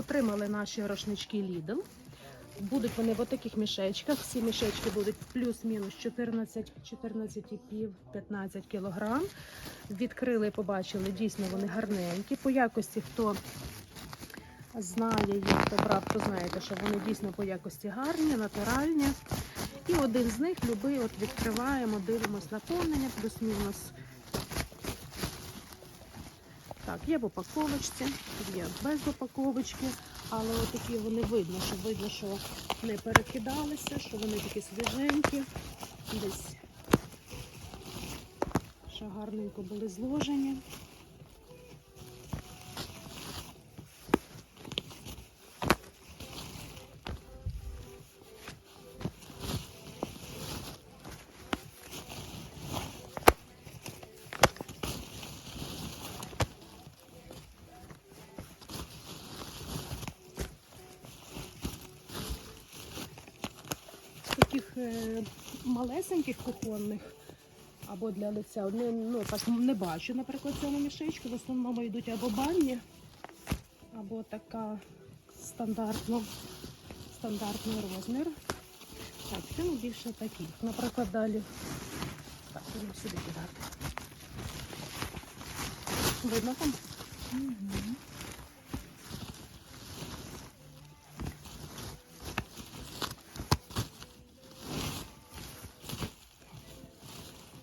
Отримали наші рушнички Lidl. Будуть вони в таких мішечках. Всі мішечки будуть плюс-мінус 14, 14,5, 15 кілограм. Відкрили побачили, дійсно вони гарненькі. По якості, хто знає їх, хто брав, то знаєте, що вони дійсно по якості гарні, натуральні. І один з них, любий, от відкриваємо, дивимось наповнення, плюс-мінус. Так, є в упаковочці, є без упаковочки, але отакі вони видно, що видно, що не перекидалися, що вони такі свіженькі, десь що гарненько були зложені. Таких е, малесеньких кухонних або для лиця. Не, ну, так не бачу, наприклад, цьому мішечку. В основному йдуть або банні, або така стандартно, стандартний розмір. Так, це ну, більше таких. Наприклад, далі. Так, будемо сюди кидати. Видно там?